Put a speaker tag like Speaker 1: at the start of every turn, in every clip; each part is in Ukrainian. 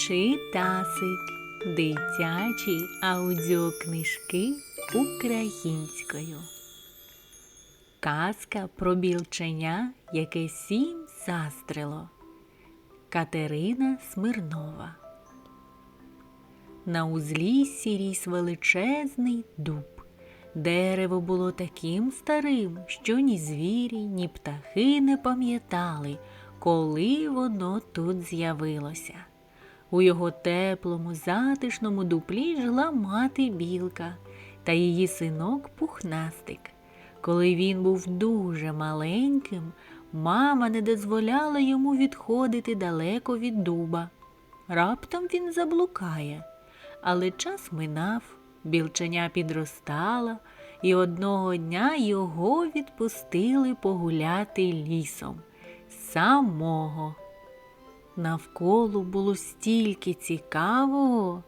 Speaker 1: Читасик. Дитячі аудіокнижки українською. Казка про білченя, яке сім застрело. Катерина Смирнова. На узліссі ріс величезний дуб. Дерево було таким старим, що ні звірі, ні птахи не пам'ятали, коли воно тут з'явилося. У його теплому, затишному дуплі жила мати білка та її синок пухнастик. Коли він був дуже маленьким, мама не дозволяла йому відходити далеко від дуба. Раптом він заблукає, але час минав, білченя підростала, і одного дня його відпустили погуляти лісом. Самого. Навколо було стільки цікавого.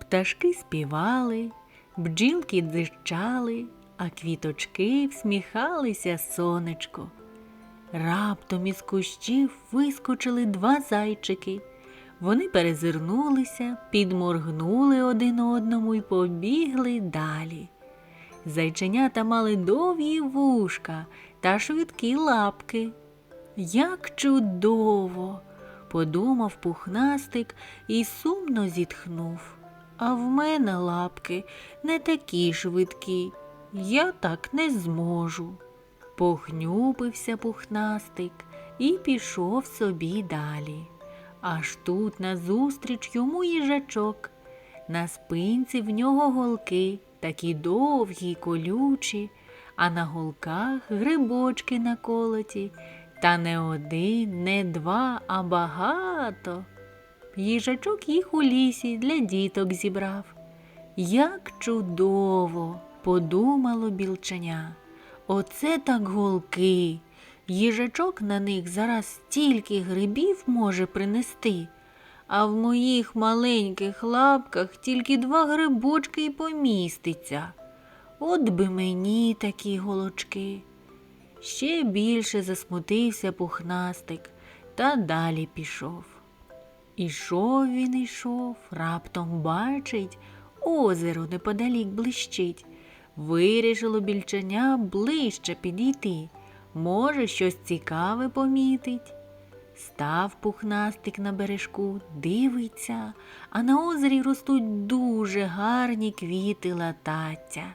Speaker 1: Пташки співали, бджілки дзищали, а квіточки всміхалися сонечко. Раптом із кущів вискочили два зайчики. Вони перезирнулися, підморгнули один одному і побігли далі. Зайченята мали довгі вушка та швидкі лапки. Як чудово! Подумав пухнастик і сумно зітхнув. А в мене лапки не такі швидкі, я так не зможу. Похнюпився пухнастик і пішов собі далі. Аж тут назустріч йому їжачок. На спинці в нього голки, такі довгі й колючі, а на голках грибочки наколоті, та не один, не два, а багато. Їжачок їх у лісі для діток зібрав. Як чудово, подумало білченя. Оце так голки. Їжачок на них зараз стільки грибів може принести, а в моїх маленьких лапках тільки два грибочки й поміститься. От би мені такі голочки. Ще більше засмутився пухнастик та далі пішов. Ішов він ішов, раптом бачить, озеро неподалік блищить. Вирішило більченя ближче підійти. Може, щось цікаве помітить. Став пухнастик на бережку, дивиться, а на озері ростуть дуже гарні квіти латаття.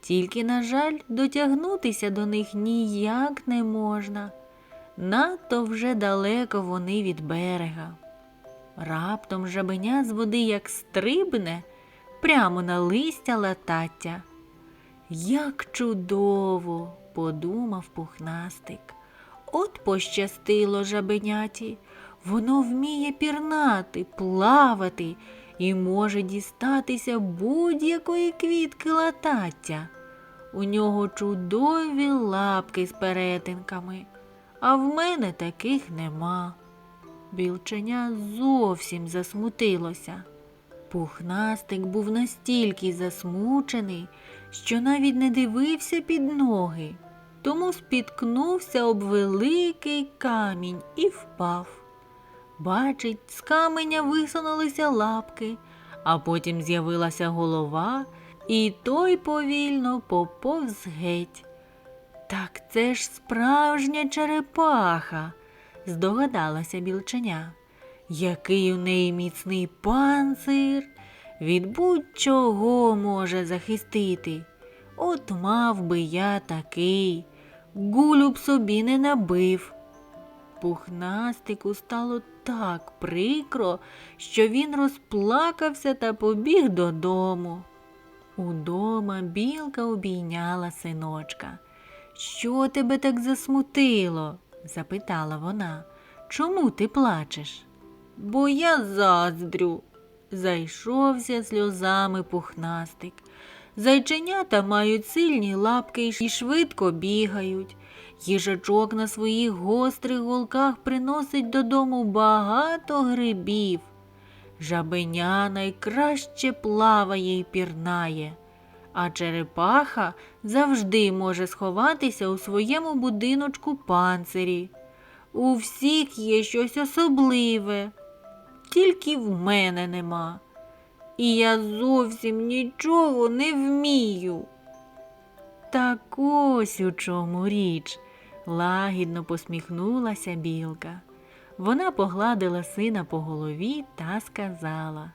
Speaker 1: Тільки, на жаль, дотягнутися до них ніяк не можна. Надто вже далеко вони від берега. Раптом жабеня з води як стрибне прямо на листя латаття. Як чудово, подумав пухнастик. От пощастило жабеняті. Воно вміє пірнати, плавати і може дістатися будь-якої квітки латаття. У нього чудові лапки з перетинками, а в мене таких нема. Білченя зовсім засмутилося. Пухнастик був настільки засмучений, що навіть не дивився під ноги, тому спіткнувся об великий камінь і впав. Бачить, з каменя висунулися лапки, а потім з'явилася голова, і той повільно поповз геть. Так це ж справжня черепаха, здогадалася білченя. Який у неї міцний панцир, від будь-чого може захистити. От мав би я такий, гулю б собі не набив. Пухнастику стало так прикро, що він розплакався та побіг додому. Удома білка обійняла синочка. Що тебе так засмутило? запитала вона. Чому ти плачеш? Бо я заздрю, зайшовся сльозами пухнастик. Зайченята мають сильні лапки і швидко бігають. Їжачок на своїх гострих голках приносить додому багато грибів. Жабеня найкраще плаває й пірнає, а черепаха завжди може сховатися у своєму будиночку панцирі. У всіх є щось особливе. тільки в мене нема. І я зовсім нічого не вмію. Так ось у чому річ, лагідно посміхнулася білка. Вона погладила сина по голові та сказала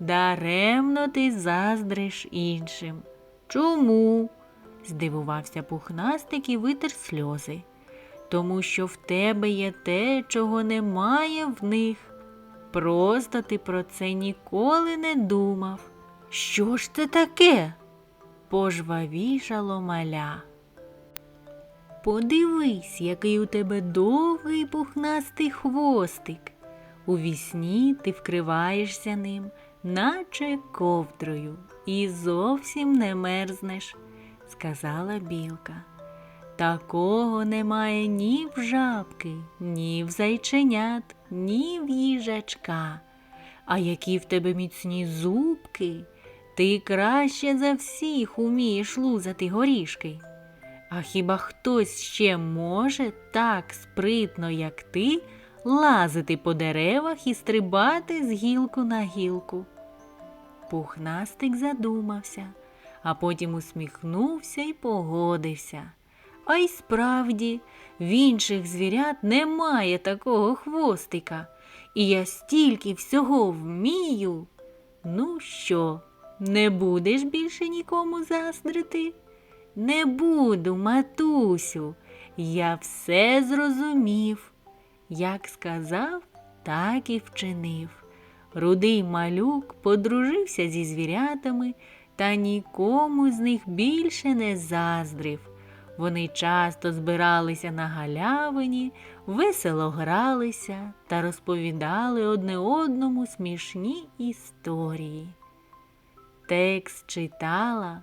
Speaker 1: Даремно ти заздриш іншим. Чому? здивувався пухнастик і витер сльози. Тому що в тебе є те, чого немає в них. Просто ти про це ніколи не думав. Що ж це таке? пожвавішало маля. Подивись, який у тебе довгий пухнастий хвостик. У вісні ти вкриваєшся ним, наче ковдрою, і зовсім не мерзнеш, сказала білка. Такого немає ні в жабки, ні в зайченят, ні в їжачка. А які в тебе міцні зубки, ти краще за всіх умієш лузати горішки. А хіба хтось ще може так спритно, як ти, лазити по деревах і стрибати з гілку на гілку? Пухнастик задумався, а потім усміхнувся і погодився. А й справді, в інших звірят немає такого хвостика, і я стільки всього вмію. Ну що, не будеш більше нікому заздрити? Не буду, матусю, я все зрозумів. Як сказав, так і вчинив. Рудий малюк подружився зі звірятами та нікому з них більше не заздрив. Вони часто збиралися на галявині, весело гралися та розповідали одне одному смішні історії. Текст читала